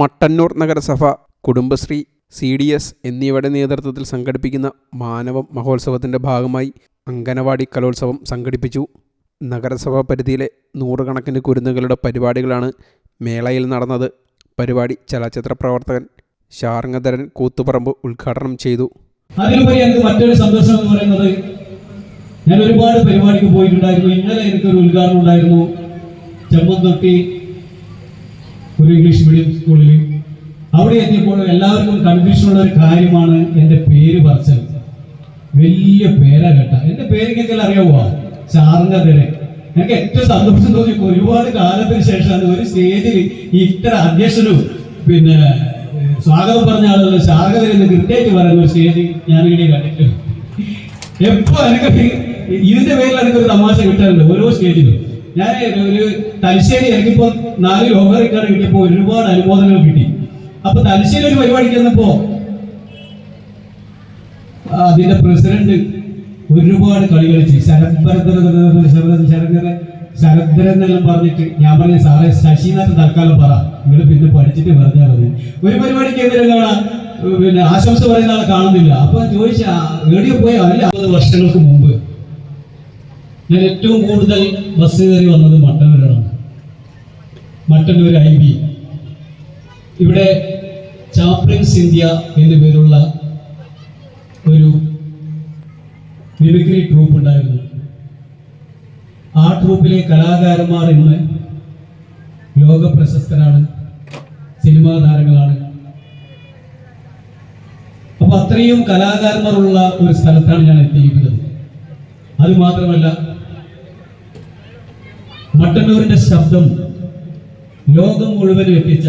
മട്ടന്നൂർ നഗരസഭ Kudumbashree C D S എന്നിവയുടെ നേതൃത്വത്തിൽ സംഘടിപ്പിക്കുന്ന മാനവ മഹോത്സവത്തിന്റെ ഭാഗമായി അങ്കനവാടി കലോത്സവം സംഘടിപ്പിച്ചു. നഗരസഭാ പരിധിയിലെ നൂറുകണക്കിന് കുരുന്നുകളുടെ പരിപാടികളാണ് മേളയിൽ നടന്നത്. പരിപാടി ചലച്ചിത്ര പ്രവർത്തകൻ ശാർങ്ങധരൻ കൂത്തുപറമ്പ് ഉദ്ഘാടനം ചെയ്തു. അതിലുപരി എനിക്ക് മറ്റൊരു സന്തോഷം എന്ന് പറയുന്നത് ഞാൻ ഒരുപാട് പരിപാടിക്ക് പോയിട്ടുണ്ടായിരുന്നു. ഇന്നലെ എനിക്കൊരു ഉദ്ഘാടനം ഉണ്ടായിരുന്നു. ചെമ്മന്തൊട്ടി ഒരു ഇംഗ്ലീഷ് മീഡിയം സ്കൂളിൽ അവിടെ എത്തിയപ്പോൾ എല്ലാവർക്കും കൺഫ്യൂഷനുള്ള ഒരു കാര്യമാണ് എന്റെ പേര് പറച്ചത്. വലിയ പേരാ കേട്ട. എന്റെ പേര് കേൾക്കൽ അറിയാവോ? തിരെ എനിക്ക് ഏറ്റവും സന്തോഷം തോന്നി ഒരുപാട് കാലത്തിന് ശേഷമാണ് ഒരു സ്റ്റേജിൽ ഇത്ര അധ്യക്ഷനും പിന്നെ സ്വാഗതം പറഞ്ഞ ആളുകൾ എന്ന് കൃത്യമായിട്ട് പറയുന്ന ഒരു സ്റ്റേജ് ഞാൻ ഇവിടെ കണ്ടിട്ടുണ്ട്. എപ്പോ എനിക്ക് ഇതിന്റെ പേരിൽ എനിക്കൊരു തമാശ കിട്ടാറുണ്ട് ഓരോ സ്റ്റേജിലും. ഞാൻ ഒരു തലശ്ശേരി എനിക്കിപ്പോ നാല് ലോക റെക്കോർഡ് കിട്ടിയപ്പോ ഒരുപാട് അനുമോദനങ്ങൾ കിട്ടി. അപ്പൊ തലശ്ശേരി ഒരു പരിപാടിക്ക് ചെന്നപ്പോ ആ, അതിന്റെ പ്രസിഡന്റ് ഒരുപാട് കളി കളിച്ച്. ശരദ്ര ശരദ്ര എന്നെല്ലാം പറഞ്ഞിട്ട് ഞാൻ പറഞ്ഞു സാറേ ശശിനാഥ് തൽക്കാലം പറ. നിങ്ങൾ പിന്നെ പഠിച്ചിട്ട് പറഞ്ഞാൽ മതി. ഒരു പരിപാടിക്ക് എതിരെ പിന്നെ ആശംസ പറയുന്ന ആളെ കാണുന്നില്ല. അപ്പൊ ചോദിച്ച റേഡിയോ പോയി? അല്ല അമ്പത് വർഷങ്ങൾക്ക് മുമ്പ് ഞാൻ ഏറ്റവും കൂടുതൽ ബസ് കയറി വന്നത് മട്ടന്നൂരാണ്. മട്ടന്നൂർ ഐ ബി ഇവിടെ ചാപ്രിൻസ് ഇന്ത്യ എന്നു പേരുള്ള ഒരു മിമിക്രി ട്രൂപ്പ് ഉണ്ടായിരുന്നു. ആ ട്രൂപ്പിലെ കലാകാരന്മാർ ഇന്ന് ലോക പ്രശസ്തരാണ് സിനിമാ താരങ്ങളാണ്. അപ്പൊ അത്രയും കലാകാരന്മാരുള്ള ഒരു സ്ഥലത്താണ് ഞാൻ എത്തിയിരിക്കുന്നത്. അത് മാത്രമല്ല മട്ടന്നൂരിന്റെ ശബ്ദം ലോകം മുഴുവൻ എത്തിച്ച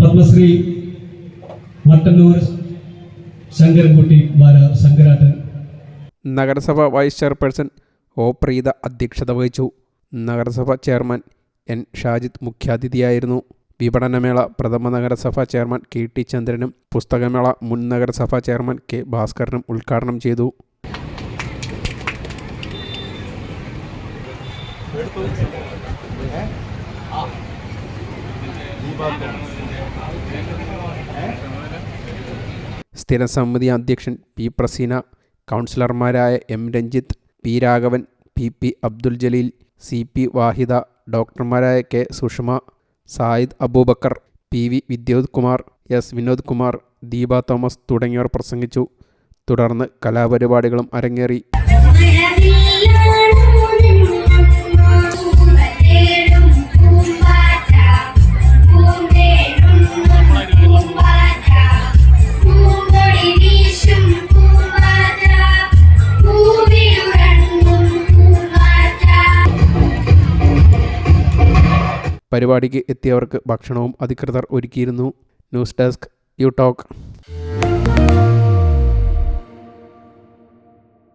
പത്മശ്രീ മട്ടന്നൂർ ശങ്കരൻകുട്ടി ബാല ശങ്കരാട്ടൻ. നഗരസഭ വൈസ് ചെയർപേഴ്സൺ ഒ പ്രീത അധ്യക്ഷത വഹിച്ചു. നഗരസഭ ചെയർമാൻ എൻ ഷാജിദ് മുഖ്യാതിഥിയായിരുന്നു. വിപണനമേള പ്രഥമ നഗരസഭ ചെയർമാൻ കെ ടി ചന്ദ്രനും പുസ്തകമേള മുൻ നഗരസഭാ ചെയർമാൻ കെ ഭാസ്കരനും ഉദ്ഘാടനം ചെയ്തു. സ്ഥിരം സമിതി അധ്യക്ഷൻ പി പ്രസീന കൗൺസിലർമാരായ M Ranjith P Raghavan P P Abdul Jaleel C P Vahida ഡോക്ടർമാരായ K Sushama Sayed Aboobacker P V Vidyoth Kumar S Vinod Kumar Deepa Thomas തുടങ്ങിയവർ പ്രസംഗിച്ചു. തുടർന്ന് കലാപരിപാടികളും അരങ്ങേറി. പരിപാടിക്ക് എത്തിയവർക്ക് ഭക്ഷണവും അധികൃതർ ഒരുക്കിയിരുന്നു. News desk U talk.